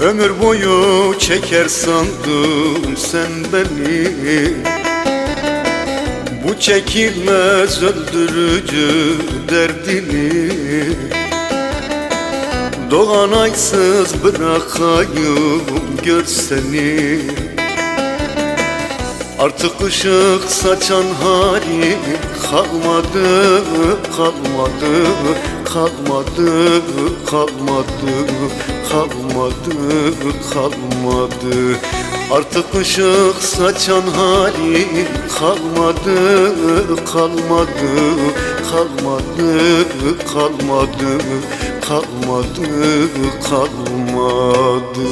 Ömür boyu çeker sandım sen beni. Bu çekilmez öldürücü derdini. Doğan aysız bırakayım gör seni Artık ışık saçan hali kalmadı, kalmadı, kalmadı, kalmadı, kalmadı, kalmadı. Artık ışık saçan hali kalmadı, kalmadı, kalmadı, kalmadı, kalmadı, kalmadı.